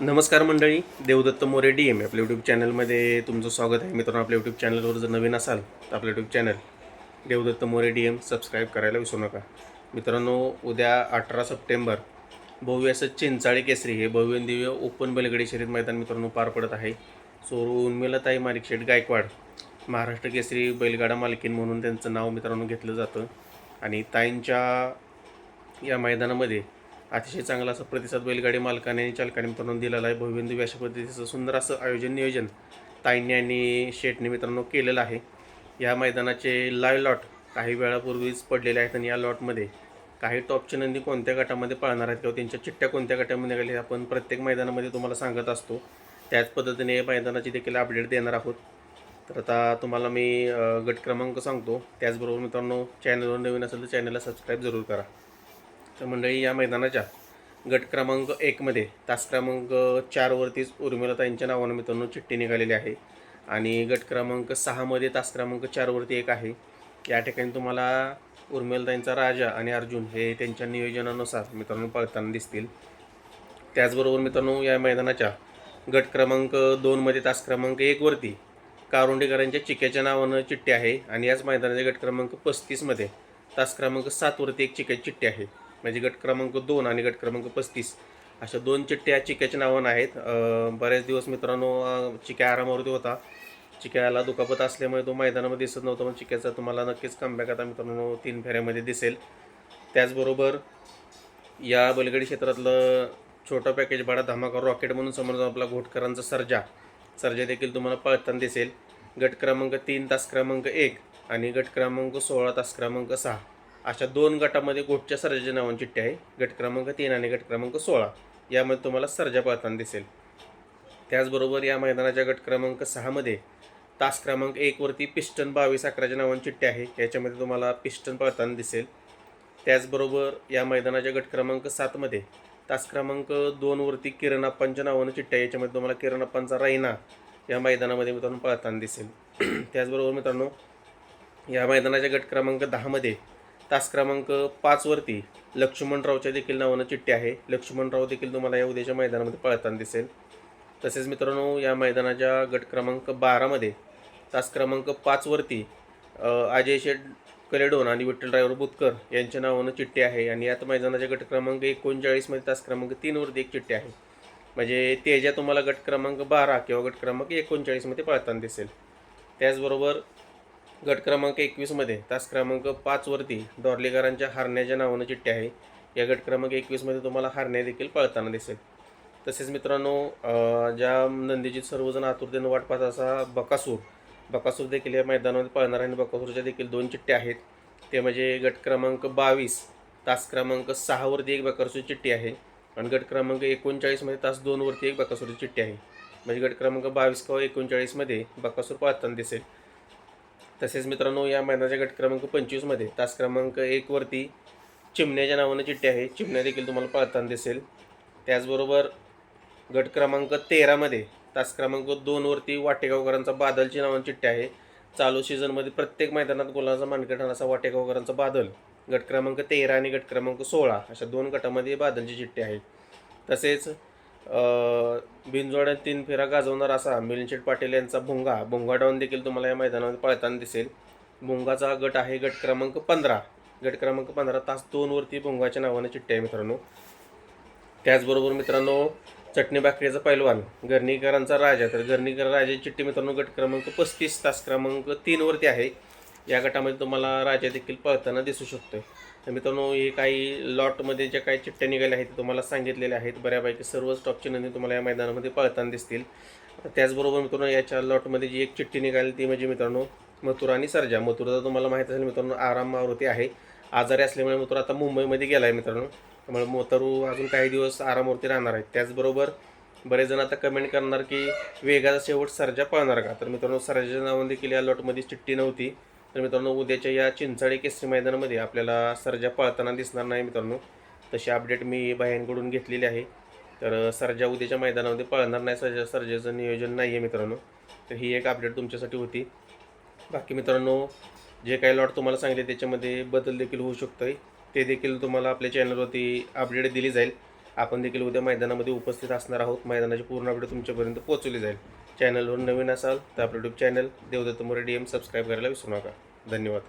नमस्कार मंडळी Devdatt More D M आपल्या यूट्यूब चॅनलमध्ये तुमचं स्वागत आहे. मित्रांनो आपल्या यूट्यूब चॅनलवर जर नवीन असाल तर आपलं YouTube channel Devdatt More D M subscribe करायला विसरू नका. मित्रांनो उद्या अठरा सप्टेंबर भव्य असं चिंचाळी केसरी हे भव्य दिव्य ओपन बैलगडी शर्यत मैदान मित्रांनो पार पडत आहे. सो उर्मिलाताई मारिकशेठ गायकवाड महाराष्ट्र केसरी बैलगाडा मालकीन म्हणून त्यांचं नाव मित्रांनो घेतलं जातं. आणि ताईंच्या या मैदानामध्ये अतिशय चांगला असा प्रतिसाद बैलगाडी मालकाने आणि चालकाने मित्रांनो दिलेला आहे. भविंदू अशा पद्धतीचं सुंदर असं आयोजन नियोजन ताईंनी आणि शेटने मित्रांनो केलेलं आहे. या मैदानाचे लाईव्ह लॉट काही वेळापूर्वीच पडलेले आहेत आणि या लॉटमध्ये काही टॉपची नंदी कोणत्या गटामध्ये पाळणार आहेत किंवा त्यांच्या चिठ्ठ्या कोणत्या गटामध्ये गेले आपण प्रत्येक मैदानामध्ये तुम्हाला सांगत असतो. त्याच पद्धतीने या मैदानाची देखील अपडेट देणार आहोत. तर आता तुम्हाला मी गट क्रमांक सांगतो. त्याचबरोबर मित्रांनो चॅनलवर नवीन असेल तर चॅनलला सबस्क्राईब जरूर करा. तर मंडळी या मैदानाच्या गट क्रमांक एकमध्ये तास क्रमांक चारवरतीच उर्मिलाताईंच्या नावानं मित्रांनो चिठ्ठी निघालेली आहे. आणि गट क्रमांक सहामध्ये तास क्रमांक चारवरती एक आहे. या ठिकाणी तुम्हाला उर्मिलाताईंचा राजा आणि अर्जुन हे त्यांच्या नियोजनानुसार मित्रांनो पळताना दिसतील. त्याचबरोबर मित्रांनो या मैदानाच्या गट क्रमांक दोनमध्ये तास क्रमांक एकवरती कारुंडेकरांच्या चिक्याच्या नावानं चिठ्ठी आहे. आणि याच मैदानाच्या गट क्रमांक पस्तीसमध्ये तास क्रमांक सातवरती एक चिक्याची चिठ्ठी आहे. म्हणजे गट क्रमांक दोन आणि गट क्रमांक पस्तीस अशा दोन चिठ्ठ्या चिक्याच्या नावानं आहेत. बरेच दिवस मित्रांनो चिक्या आरामावरती होता. चिक्याला दुखापत असल्यामुळे तो मैदानामध्ये दिसत नव्हता पण चिक्याचा तुम्हाला नक्कीच कमबॅक आता मित्रांनो तीन फेऱ्यामध्ये दिसेल. त्याचबरोबर या बलगडी क्षेत्रातलं छोटा पॅकेज भाडा धमाका रॉकेट म्हणून समोर आपला घोटकरांचा सर्जा. सर्जा देखील तुम्हाला पळताना दिसेल. गट क्रमांक तीन तास क्रमांक एक आणि गट क्रमांक सोळा तास क्रमांक सहा. अशा दोन गटामध्ये घोटच्या सर्जाच्या नावाने चिठ्ठी आहे. गट क्रमांक तीन आणि गट क्रमांक सोळा. यामध्ये तुम्हाला सर्जा पळताना दिसेल. त्याचबरोबर या मैदानाच्या गट क्रमांक सहामध्ये तास क्रमांक एकवरती पिस्टन बावीस अकराच्या नावाने चिठ्ठी आहे. याच्यामध्ये तुम्हाला पिस्टन पळताना दिसेल. त्याचबरोबर या मैदानाच्या गट क्रमांक सातमध्ये तास क्रमांक दोनवरती किरणाप्पांच्या नावानं चिठ्ठ्या आहे. याच्यामध्ये तुम्हाला किरण अप्पांचा रायना या मैदानामध्ये मित्रांनो पळताना दिसेल. त्याचबरोबर मित्रांनो या मैदानाच्या गट क्रमांक दहामध्ये तास क्रमांक पाचवरती लक्ष्मणरावच्या देखील नावानं चिठ्ठी आहे. लक्ष्मणराव देखील तुम्हाला या उद्याच्या मैदानामध्ये पळताना दिसेल. तसेच मित्रांनो या मैदानाच्या गट क्रमांक बारामध्ये तास क्रमांक पाचवरती अजय शेठ कलेडोन आणि विठ्ठल ड्रायव्हर बुतकर यांच्या नावानं चिठ्ठी आहे. आणि यात मैदानाच्या गट क्रमांक एकोणचाळीसमध्ये तास क्रमांक तीनवरती एक चिठ्ठी आहे. म्हणजे तेजा तुम्हाला गट क्रमांक बारा किंवा गट क्रमांक एकोणचाळीसमध्ये पळताना दिसेल. त्याचबरोबर गट क्रमांक एकवीसमध्ये तास क्रमांक पाचवरती डॉर्लेकरांच्या हारण्याच्या नावानं चिठ्ठी आहे. या गट क्रमांक एकवीसमध्ये तुम्हाला हारण्या देखील पळताना दिसेल. तसेच मित्रांनो ज्या नंदीची सर्वजण आतुरतेनं वाट पाहत असा बकासूर बकासूर देखील या मैदानामध्ये पळणार आणि बकासूरच्या देखील दोन चिठ्ठ्या आहेत. ते म्हणजे गट क्रमांक बावीस तास क्रमांक सहावरती एक बकासूरची चिठ्ठी आहे आणि गट क्रमांक एकोणचाळीसमध्ये तास दोनवरती एक बकासूरची चिठ्ठी आहे. म्हणजे गट क्रमांक बावीस किंवा एकोणचाळीसमध्ये बकासूर पळताना दिसेल. तसेच मित्रांनो या मैदानाच्या गट क्रमांक पंचवीसमध्ये तास क्रमांक एकवरती चिमण्याच्या नावानं चिठ्ठी आहे. चिमण्या देखील तुम्हाला पाळताना दिसेल. त्याचबरोबर गट क्रमांक तेरामध्ये तास क्रमांक दोनवरती वाटेगावकरांचा बादलची नावानं चिठ्ठी आहे. चालू सीझनमध्ये प्रत्येक मैदानात गोलाचा मानकट असा वाटेगावकरांचा बादल. गट क्रमांक तेरा आणि गट क्रमांक सोळा अशा दोन गटामध्ये बादलची चिठ्ठी आहे. तसेच बिनजोड्यात तीन फेरा गाजवणार असा मिलिंद पाटील यांचा भुंगा. भुंगा डाऊन देखील तुम्हाला या मैदानामध्ये पळताना दिसेल. भुंगाचा गट आहे गट क्रमांक पंधरा. गट क्रमांक पंधरा तास दोनवरती भुंगाच्या नावाने चिठ्ठी आहे मित्रांनो. त्याचबरोबर मित्रांनो चटणी भाकरीचा पैलवान गर्णीकरांचा राजा. तर गर्णीकर राजाची चिठ्ठी मित्रांनो गट क्रमांक पस्तीस तास क्रमांक तीनवरती आहे. या गटामध्ये तुम्हाला राजा देखील पळताना दिसू शकतोय. तर मित्रांनो हे काही लॉटमध्ये ज्या काही चिठ्ठ्या निघाल्या आहेत तुम्हाला सांगितलेल्या आहेत. बऱ्यापैकी सर्व स्टॉपची नंदी तुम्हाला या मैदानामध्ये पळताना दिसतील. त्याचबरोबर मित्रांनो याच्या लॉटमध्ये जी एक चिठ्ठी निघाली ती म्हणजे मित्रांनो मथुरा आणि सर्जा. मथुरा तुम्हाला माहीत असेल मित्रांनो आराम मारुती आहे. आजारी असल्यामुळे मथुरा आता मुंबईमध्ये गेला आहे मित्रांनो. त्यामुळे मोतरू अजून काही दिवस आरामावरती राहणार आहेत. त्याचबरोबर बरेच जण आता कमेंट करणार की वेगाचा शेवट सर्जा पळणार का? तर मित्रांनो सर्जा नावाने देखील या लॉटमध्ये चिठ्ठी नव्हती. तर मित्रांनो उद्याच्या या चिंचाळी केसरी मैदानामध्ये आपल्याला सर्जा पळताना दिसणार नाही मित्रांनो. तशी अपडेट मी बाह्यांकडून घेतलेली आहे. तर सर्जा उद्याच्या मैदानामध्ये पळणार नाही सर्जा सर्जाचं नियोजन नाही आहे मित्रांनो. तर ही एक अपडेट तुमच्यासाठी होती. बाकी मित्रांनो जे काही लॉट तुम्हाला सांगितले त्याच्यामध्ये बदल देखील होऊ शकतो आहे ते देखील तुम्हाला आपल्या चॅनलवरती अपडेट दिली जाईल. आपण देखील उद्या मैदानामध्ये उपस्थित असणार आहोत. मैदानाची पूर्ण अपडेट तुमच्यापर्यंत पोहोचवली जाईल. चॅनलवर नवीन असाल तर आपलं YouTube channel Devdatt More D M subscribe करायला विसरू नका. धन्यवाद.